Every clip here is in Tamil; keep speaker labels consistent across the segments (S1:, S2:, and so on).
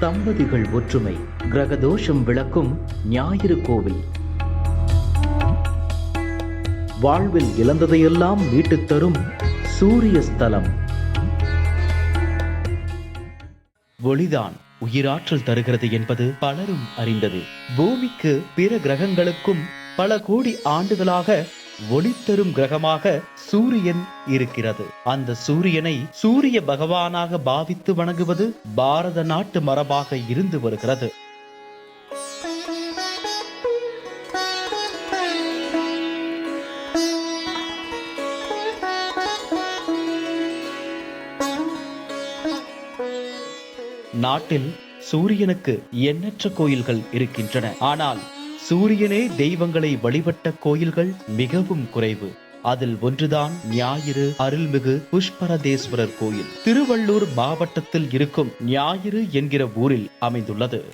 S1: தம்பதிகள் ஒற்றுமை. கிரகதோஷம் விளக்கும் ஞாயிறு கோவில். வாழ்வில் இழந்ததையெல்லாம் மீட்டுத் தரும் சூரிய ஸ்தலம். ஒளிதான் உயிராற்றல் தருகிறது என்பது பலரும் அறிந்தது. பூமிக்கு பிற கிரகங்களுக்கும் பல கோடி ஆண்டுகளாக ஒளித்தரும் கிரகமாக சூரியன் இருக்கிறது. அந்த சூரியனை சூரிய பகவானாக பாவித்து வணங்குவது பாரத நாட்டு மரபாக இருந்து வருகிறது. நாட்டில் சூரியனுக்கு எண்ணற்ற கோயில்கள் இருக்கின்றன. ஆனால் சூரியனே தெய்வங்களை வழிபட்ட கோயில்கள் மிகவும் குறைவு. அதில் ஒன்றுதான் ஞாயிறு அருள்மிகு புஷ்பரதேஸ்வரர் கோயில். திருவள்ளூர் மாவட்டத்தில் இருக்கும் ஞாயிறு என்கிற ஊரில் அமைந்துள்ளது.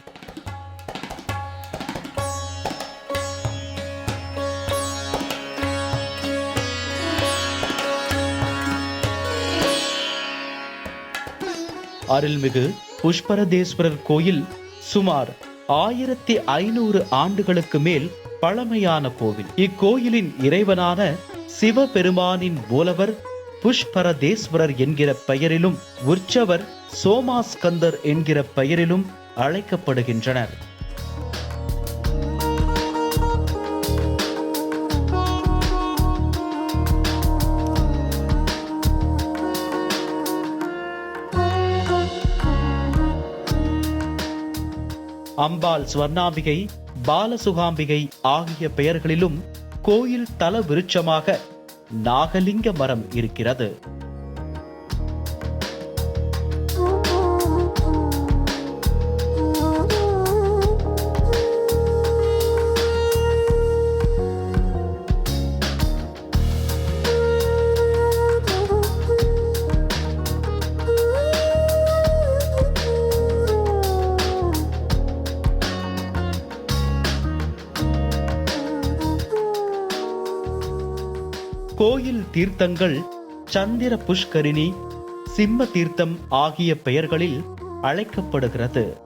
S1: அருள்மிகு புஷ்பரதேஸ்வரர் கோயில் சுமார் ஆயிரத்தி ஐநூறு ஆண்டுகளுக்கு மேல் பழமையான கோவில். இக்கோயிலின் இறைவனான சிவபெருமானின் மூலவர் புஷ்பரதேஸ்வரர் என்கிற பெயரிலும் உற்சவர் சோமாஸ்கந்தர் என்கிற பெயரிலும் அழைக்கப்படுகின்றனர். அம்பாள் ஸ்வர்ணாம்பிகை பாலசுகாம்பிகை ஆகிய பெயர்களிலும் கோயில் தல விருட்சமாக நாகலிங்க மரம் இருக்கிறது. தீர்த்தங்கள் சந்திர புஷ்கரிணி சிம்ம தீர்த்தம் ஆகிய பெயர்களில் அழைக்கப்படுகிறது.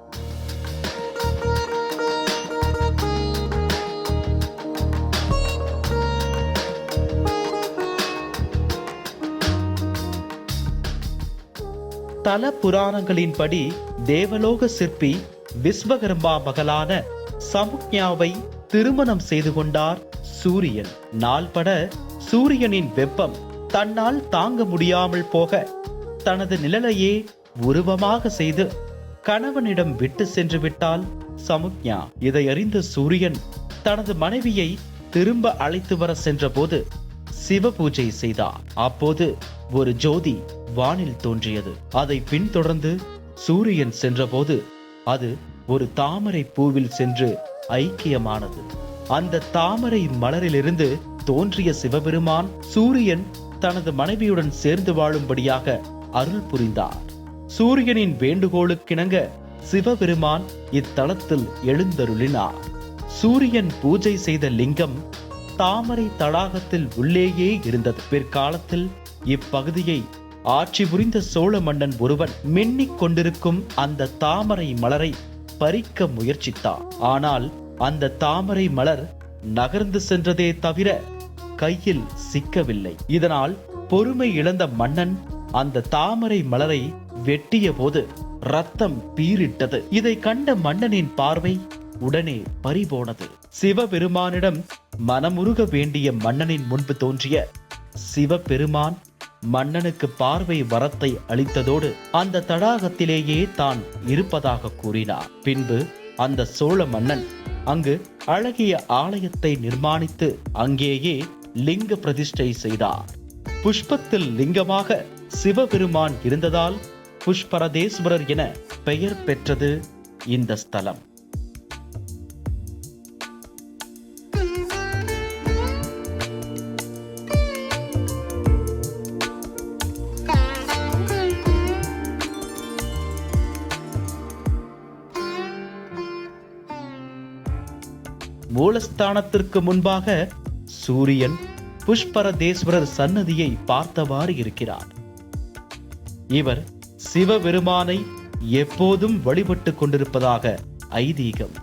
S1: தல புராணங்களின்படி தேவலோக சிற்பி விஸ்வகர்மா மகளான சமுக்ஞாவை திருமணம் செய்து கொண்டார் சூரியன். நாள்பட சூரியனின் வெப்பம் தன்னால் தாங்க முடியாமல் போக தனது நிழலையே உருவமாக செய்து கணவனிடம் விட்டு சென்று விட்டால் சமுக்ஞா. இதை அறிந்த சூரியன் தனது மனைவியை திரும்ப அழைத்து வர சென்றபோது சிவ பூஜை செய்தார். அப்போது ஒரு ஜோதி வானில் தோன்றியது. அதை பின்தொடர்ந்து சூரியன் சென்றபோது அது ஒரு தாமரை பூவில் சென்று ஐக்கியமானது. அந்த தாமரை மலரிலிருந்து தோன்றிய சிவபெருமான் சூரியன் தனது மனைவியுடன் சேர்ந்து வாழும்படியாக அருள் புரிந்தார். சூரியனின் வேண்டுகோளுக்கிணங்க சிவபெருமான் இத்தலத்தில் எழுந்தருளினார். சூரியன் பூஜை செய்த லிங்கம் தாமரை தடாகத்தில் உள்ளேயே இருந்தது. பிற்காலத்தில் இப்பகுதியை ஆட்சி புரிந்த சோழ மன்னன் ஒருவன் மின்னிக் கொண்டிருக்கும் அந்த தாமரை மலரை பறிக்க முயற்சித்தான். ஆனால் அந்த தாமரை மலர் நகர்ந்து சென்றதே தவிர கையில் சிக்கவில்லை. இதனால் பொறுமை இழந்த மன்னன் அந்த தாமரை மலரை வெட்டிய போது ரத்தம் பீரிட்டது இதை கண்ட மன்னனின் பார்வை உடனே பறிபோனது. சிவபெருமானிடம் மனமுருக வேண்டிய மன்னனின் முன்பு தோன்றிய சிவபெருமான் மன்னனுக்கு பார்வை வரத்தை அளித்ததோடு அந்த தடாகத்திலேயே தான் இருப்பதாக கூறினார். பின்பு அந்த சோழ மன்னன் அங்கு அழகிய ஆலயத்தை நிர்மாணித்து அங்கேயே லிங்க பிரதிஷ்டை செய்தார். புஷ்பத்தில் லிங்கமாக சிவபெருமான் இருந்ததால் புஷ்பரதேஸ்வரர் என பெயர் பெற்றது இந்த ஸ்தலம். மூலஸ்தானத்திற்கு முன்பாக சூரியன் புஷ்பரதேஸ்வரர் சன்னதியை பார்த்தவாறு இருக்கிறார். இவர் சிவபெருமானை எப்போதும் வழிபட்டு கொண்டிருப்பதாக ஐதீகம்.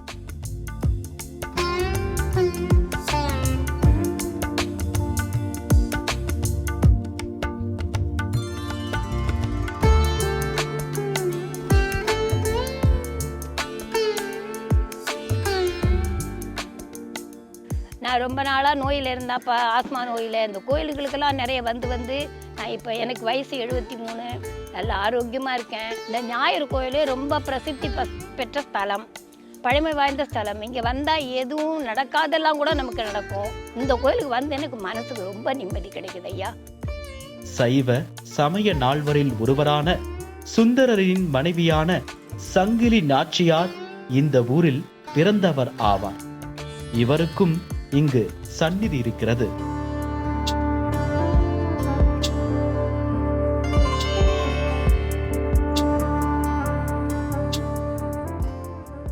S2: நான் ரொம்ப நாளாக நோயில் இருந்தாப்பா ஆஸ்மா நோயில் இந்த கோயில்களுக்கெல்லாம் நிறைய வந்து வந்து நான் இப்போ எனக்கு வயசு எழுபத்தி மூணு நல்ல ஆரோக்கியமாக இருக்கேன். இந்த ஞாயிறு கோயில் ரொம்ப பிரசித்தி பெற்ற ஸ்தலம். பழமை வாய்ந்த ஸ்தலம். இங்கே வந்தால் எதுவும் நடக்காதெல்லாம் கூட நமக்கு நடக்கும். இந்த கோயிலுக்கு வந்து எனக்கு மனசுக்கு ரொம்ப நிம்மதி கிடைக்குது ஐயா.
S1: சைவ சமய நால்வரில் ஒருவரான சுந்தரரின் மனைவியான சங்கிலி நாச்சியார் இந்த ஊரில் பிறந்தவர் ஆவார். இவருக்கும் இங்கு சந்நிதி இருக்கிறது.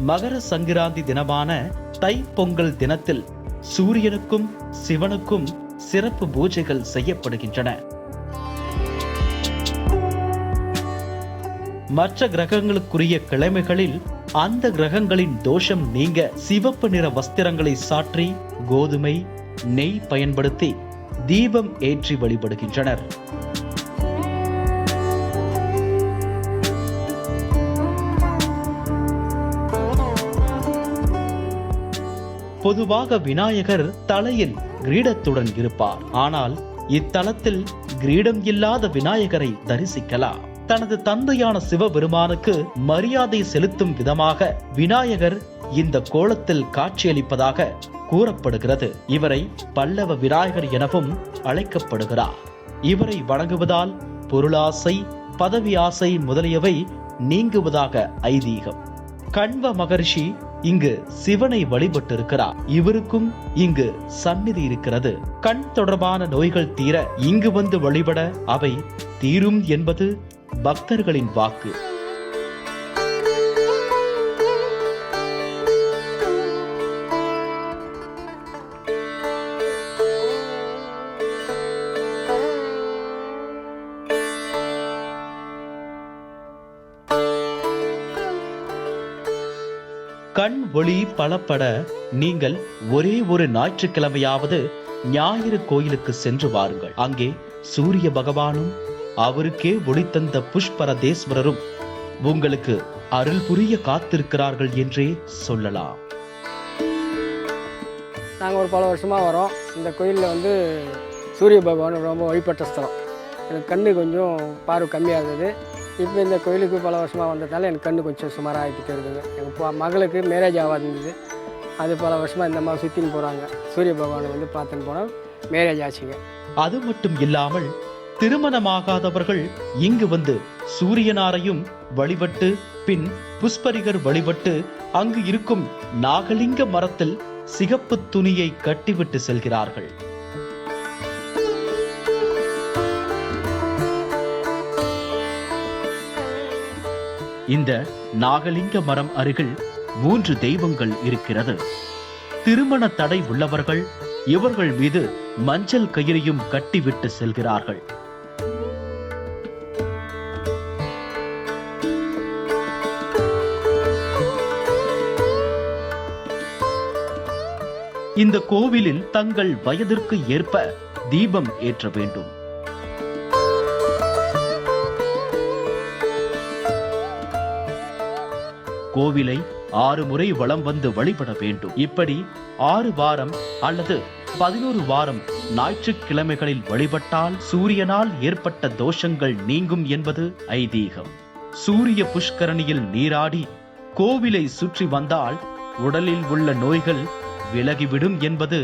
S1: மகர சங்கராந்தி தினமான தை பொங்கல் தினத்தில் சூரியனுக்கும் சிவனுக்கும் சிறப்பு பூஜைகள் செய்யப்படுகின்றன. மற்ற கிரகங்களுக்குரிய கிழமைகளில் அந்த கிரகங்களின் தோஷம் நீங்க சிவப்பு நிற வஸ்திரங்களை சாற்றி கோதுமை நெய் பயன்படுத்தி தீபம் ஏற்றி வழிபடுகின்றனர். பொதுவாக விநாயகர் தலையில் கிரீடத்துடன் இருப்பார். ஆனால் இத்தலத்தில் கிரீடம் இல்லாத விநாயகரை தரிசிக்கலாம். தனது தந்தையான சிவபெருமானுக்கு மரியாதை செலுத்தும் விதமாக விநாயகர் இந்த கோலத்தில் காட்சியளிப்பதாக கூறப்படுகிறது. இவரை பல்லவ விநாயகர் எனவும் அழைக்கப்படுகிறார். இவரை வணங்குவதால் பொருளாசை பதவி ஆசை முதலியவை நீங்குவதாக ஐதீகம். கண்வ மகரிஷி இங்கு சிவனை வழிபட்டிருக்கிறார். இவருக்கும் இங்கு சந்நிதி இருக்கிறது. கண் தொடர்பான நோய்கள் தீர இங்கு வந்து வழிபட அவை தீரும் என்பது பக்தர்களின் வாக்கு. கண் ஒளி பலப்பட நீங்கள் ஒரே ஒரு ஞாயிற்றுக்கிழமையாவது ஞாயிறு கோயிலுக்கு சென்று வாருங்கள். அங்கே சூரிய பகவானும் அவருக்கே ஒளி தந்த புஷ்பரதேஸ்வரரும் உங்களுக்கு அருள் புரிய காத்திருக்கிறார்கள் என்றே சொல்லலாம்.
S3: நாங்கள் ஒரு பல வருஷமாக வரோம். இந்த கோயிலில் வந்து சூரிய பகவான் ரொம்ப வழிபட்ட ஸ்தலம். எனக்கு கண்ணு கொஞ்சம் பார்வை கம்மியாக இருந்தது. இப்போ இந்த கோயிலுக்கு பல வருஷமாக வந்ததால எனக்கு கண்ணு கொஞ்சம் சுமாராக ஆகிட்டு இருக்குங்க எங்கள் மகளுக்கு மேரேஜ் ஆகாது இருந்தது அது பல வருஷமாக இந்த மாதிரி சுற்றின்னு போகிறாங்க சூரிய பகவானை வந்து பார்த்துன்னு போனால் மேரேஜ் ஆச்சுங்க.
S1: அது மட்டும் இல்லாமல் திருமணமாகாதவர்கள் இங்கு வந்து சூரியனாரையும் வழிபட்டு பின் புஷ்பரிகர் வழிபட்டு அங்கு இருக்கும் நாகலிங்க மரத்தில் சிகப்பு துணியை கட்டிவிட்டு செல்கிறார்கள். இந்த நாகலிங்க மரம் அருகில் மூன்று தெய்வங்கள் இருக்கிறது. திருமண தடை உள்ளவர்கள் இவர்கள் மீது மஞ்சள் கயிறையும் கட்டிவிட்டு செல்கிறார்கள். இந்த கோவிலில் தங்கள் வயதிற்கு ஏற்ப தீபம் ஏற்ற வேண்டும். கோவிலை ஆறு முறை வளம் வந்து வழிபட வேண்டும். இப்படி ஆறு வாரம் அல்லது பதினோரு வாரம் ஞாயிற்றுக்கிழமைகளில் வழிபட்டால் சூரியனால் ஏற்பட்ட தோஷங்கள் நீங்கும் என்பது ஐதீகம். சூரிய புஷ்கரணியில் நீராடி கோவிலை சுற்றி வந்தால் உடலில் உள்ள நோய்கள் விலகிவிடும் என்பது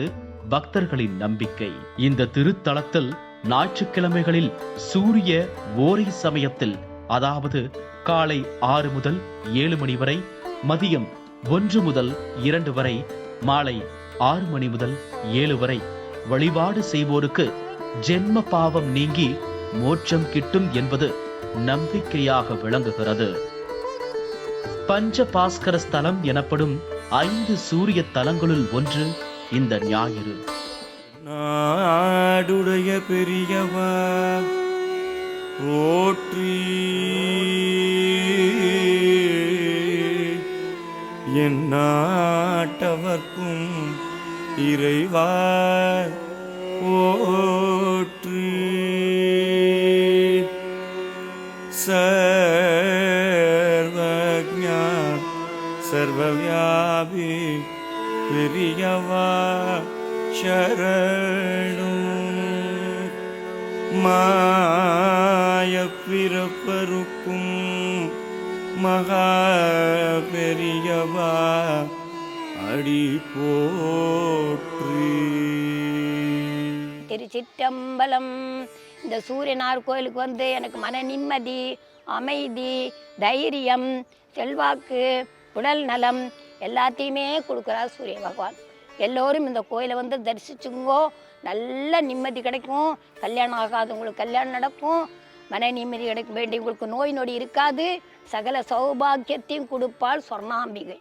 S1: பக்தர்களின் நம்பிக்கை. இந்த திருத்தலத்தில் ஞாயிற்றுக்கிழமைகளில் சூரிய ஓரை சமயத்தில் அதாவது காலை ஆறு முதல் ஏழு மணி வரை மதியம் ஒன்று முதல் இரண்டு வரை மாலை ஆறு மணி முதல் ஏழு வரை வழிபாடு செய்வோருக்கு ஜென்ம பாவம் நீங்கி மோட்சம் கிட்டும் என்பது நம்பிக்கையாக விளங்குகிறது. பஞ்ச பாஸ்கர ஸ்தலம் எனப்படும் ஐந்து சூரிய தலங்களுள் ஒன்று இந்த ஞாயிறு.
S4: நாடுடைய பெரியவா போற்றி. என் நாட்டவர்க்கும் இறைவாய் பெரியவா சரணும். மாய பிறப்பருக்கும் மகா பெரியவா அடி போற்றி.
S2: திருச்சிற்றம்பலம் இந்த சூரியனார் கோயிலுக்கு வந்து எனக்கு மன நிம்மதி அமைதி தைரியம் செல்வாக்கு உடல் நலம் எல்லாத்தையுமே கொடுக்குறார் சூரிய பகவான். எல்லோரும் இந்த கோயிலை வந்து தரிசிச்சுங்கோ நல்ல நிம்மதி கிடைக்கும். கல்யாணம் ஆகாதவங்களுக்கு கல்யாணம் நடக்கும். மன நிம்மதி கிடைக்கும் வேண்டியவங்களுக்கு நோய் நொடி இருக்காது. சகல சௌபாக்கியத்தையும் கொடுப்பாள் சொர்ணாம்பிகை.